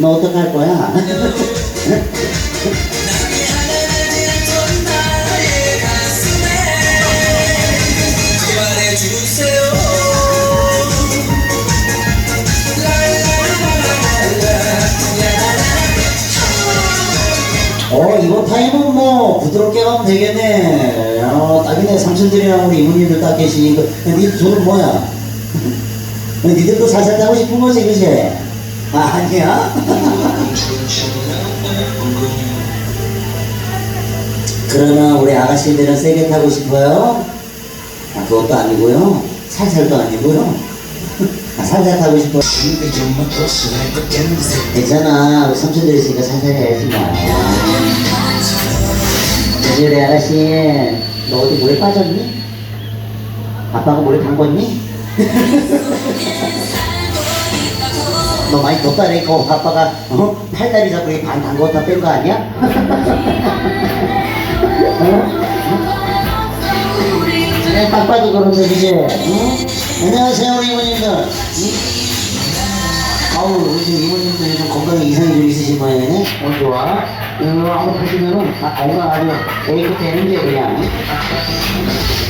너 어떡할 거야? 어, 이번 타임은 뭐, 부드럽게 가면 되겠네. 어, 딱이네. 삼촌들이랑 우리 이모님들 딱 계시니까. 니들 둘은 뭐야? 니들도 살살 타고 싶은 거지, 그지? 아, 아니야? 그러나 우리 아가씨들은 세게 타고 싶어요? 아, 그것도 아니고요. 살살도 아니고요. 아, 살살 타고 싶어. 괜찮아. 우리 삼촌들 있으니까 살살 해야지 뭐. 그지, 우리 아가씨. 너 어디 물에 빠졌니? 아빠가 물에 담궜니? 너 많이 덥다니까 아빠가 어? 팔다리 잡고 이반 담궜다 뺀 거 아니야? 어? 그냥 딱 봐도 그런데 이제 응? 안녕하세요 우리 이모님들 응? 아우 우리 지금 이모님들 좀 건강에 이상이 좀 있으신 모양이네 오늘 좋아 이거 한번 하시면은 아, 건강 아주 A급 되는 게 그냥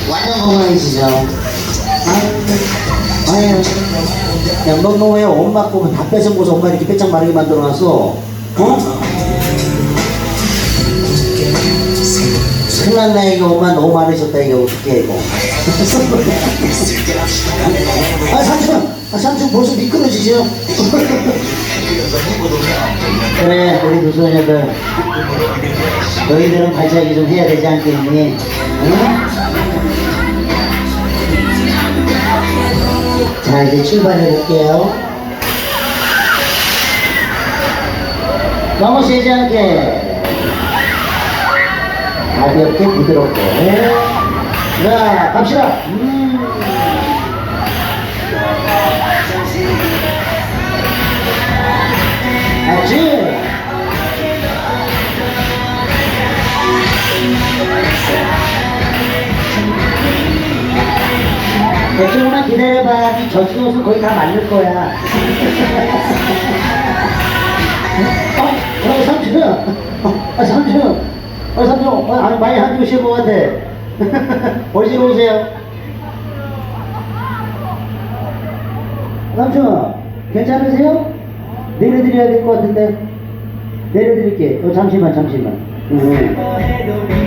완전 건강해지죠 아유 아유 야, 너너왜 엄마 거면 다 뺏어먹어서 엄마 이렇게 빼짝 마르게 만들어놨어? 어? 큰일 났네 이거. 엄마 너무 많으셨다 이거. 어떡해 이거. 아 삼촌! 아 삼촌 벌써 미끄러지죠 그래 우리 두 소녀들 너희들은 발차기 좀 해야 되지 않겠니? 응? 자 이제 출발해 볼게요. 너무 세지 않게. 가볍게 부드럽게. 자 갑시다. 음. 조금만 기다려봐 이 젖은 옷은 거의 다 말릴 거야 어? 어 삼촌 어, 아, 삼촌 어 삼촌 어, 아, 많이 안 주신 것 같아 어디서 오세요? 삼촌 괜찮으세요? 내려드려야 될 것 같은데 내려드릴게 어, 잠시만 잠시만 음.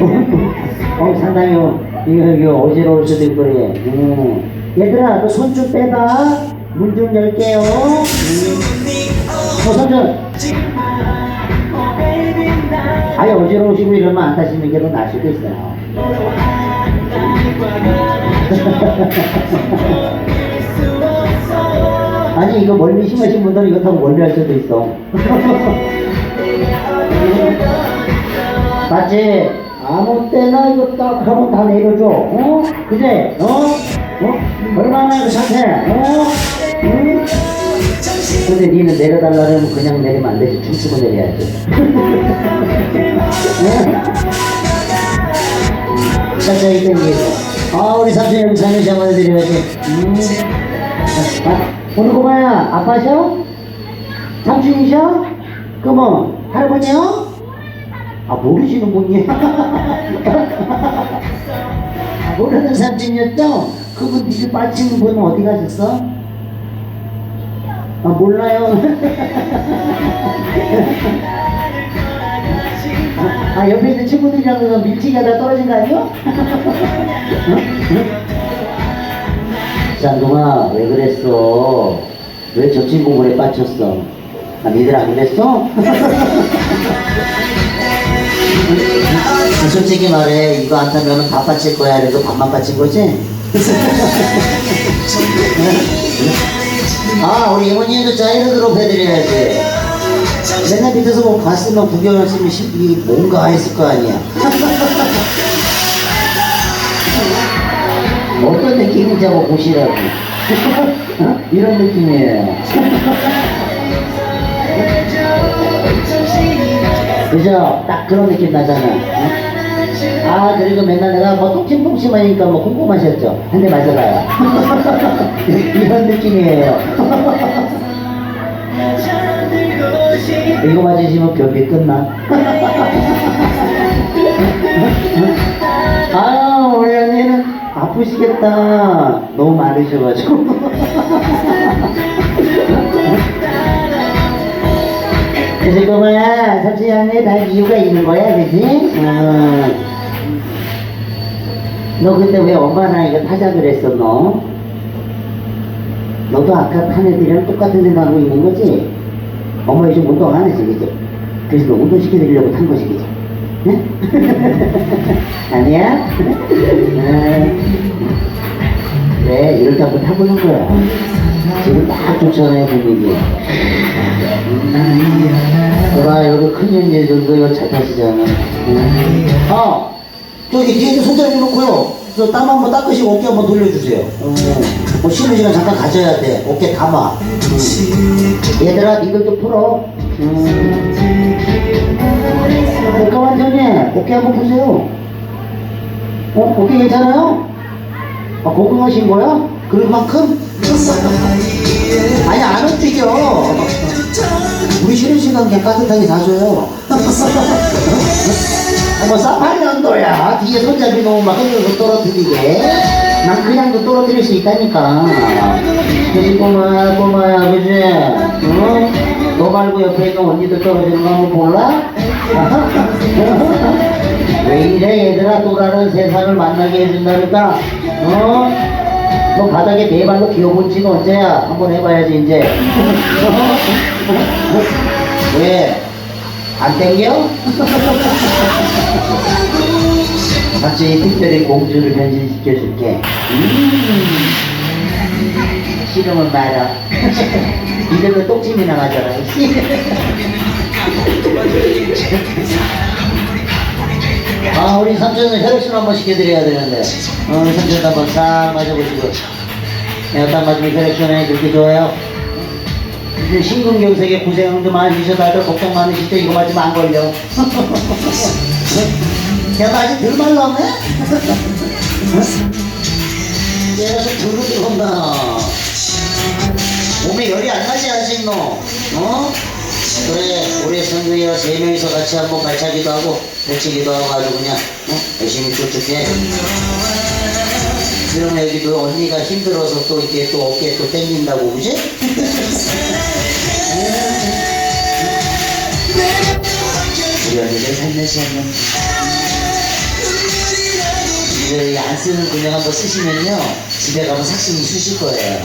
어 상당히 어, 이거 이거 어지러울 수도 있고 그래 음. 얘들아 너 손 좀 빼봐 문 좀 열게요 음. 어 아예 어지러우시고 이러면 안 타시는 게 더 나을 수도 있어요 아니 이거 멀미 심하신 분들은 이거 타고 멀미 할 수도 있어 맞지? 아무 때나 이거 딱 하면 다 내려줘 어? 그제? 어? 어? 얼마나 그 상태? 어? 응? 근데 니는 내려달라면 그냥 내리면 안 되지 춤추고 내려야지 자자이 땡기고 아 우리 삼촌 여기. 아, 아, 오늘 고마야 아빠셔? 삼촌이셔? 그뭐 할머니요? 아 모르시는 분이에요 아, 모르는 삼촌이었죠? 그분 니들 빠지는 분은 어디 가셨어? 아 몰라요 아 옆에 있는 친구들이랑 밀치기 하다 떨어진 거 아니야? 짱동아 왜 그랬어? 왜저 친구 물에 빠졌어? 아 니들 안 그랬어? 아, 솔직히 말해 이거 안 타면 은 밥 빠질 거야 그래서 밥만 빠진 거지? 아 우리 이모님도 자이로드롭 해드려야지 맨날 밑에서 뭐 봤으면 구경하시면 이 뭔가 했을 거 아니야 어떤 느낌인지 한번 보시라고 어? 이런 느낌이에요 그죠? 딱 그런 느낌 나잖아 어? 아 그리고 맨날 내가 뭐 똥침똥침 하니까 뭐 궁금하셨죠? 한 대 맞아봐요 이런 느낌이에요 이거 맞으시면 변비 끝나. 아유, 우리 언니는 아프시겠다. 너무 많으셔가지고. 그래서 이거 뭐야, 삼촌이 다 이유가 있는 거야, 그지? 어. 너 근데 왜 엄마랑 이거 타자 그랬어, 너? 너도 아까 탄 애들이랑 똑같은 생각하고 있는 거지? 엄마 요즘 운동 안 했어, 그지? 그래서 너 운동 시켜드리려고 탄 거지, 그지? 응? 아니야? 아, 그래, 때 한번 타보는 거야. 지금 딱 좋잖아요, 분위기. 봐, 여기 큰 형제들도 이거 잘 타시잖아. 어, 저기 뒤에도 손잡이 놓고요. 저땀 한번 닦으시고 어깨 한번 돌려주세요. 어, 뭐 쉬는 시간 잠깐 가져야 돼. 어깨 감아. 음. 얘들아, 니들도 풀어. 음. 잠깐만, 전에 어깨 한번 푸세요. 어, 어깨 괜찮아요? 아, 고공하신 거야? 그만큼? 아니, 안 움직여. 우리 쉬는 시간 그냥 따뜻하게 자줘요. 어머, 사파리 언도야. 뒤에 손잡이 놓으면 막 흔들어서 떨어뜨리게. 난 그냥도 떨어뜨릴 수 있다니까. 그지, 꼬마야, 꼬마야, 그지? 응? 너 말고 옆에 있는 언니들 떨어지는 거 한번 볼라? 왜 이래, 얘들아. 또 다른 세상을 만나게 해준다니까. 어? 너 바닥에 네 발로 기어본 지가 언제야? 한번 해봐야지, 이제. 왜? 안 땡겨? 같이 특별히 공주를 변신시켜줄게. 음. 싫으면 말아. 이러면 똥침이 나가잖아. 아, 우리 삼촌은 혈액순 한번 시켜드려야 되는데. 어, 삼촌도 한번 싹 맞아보시고. 내가 딱 맞으면 혈액순환이 그렇게 좋아요. 이제 심근경색에 고생 좀 많으셔 다들 걱정 많으시죠? 이거 맞으면 안 걸려. 내가 아직 덜 말랐네? 얘가 좀 들고 들어온다. 몸에 열이 안 나지 아직 너? 어? 그래 우리 성규이와 세 명이서 같이 한번 발차기도 하고 배치기도 하고 아주 그냥 어? 열심히 쫓을게. 그럼 여기도 언니가 힘들어서 또 이렇게 또 어깨 또 땡긴다고 그지? 우리 언니들 살며시 한번 이거 안 쓰는 근육 한번 쓰시면요 집에 가면 삭신이 쑤실 거예요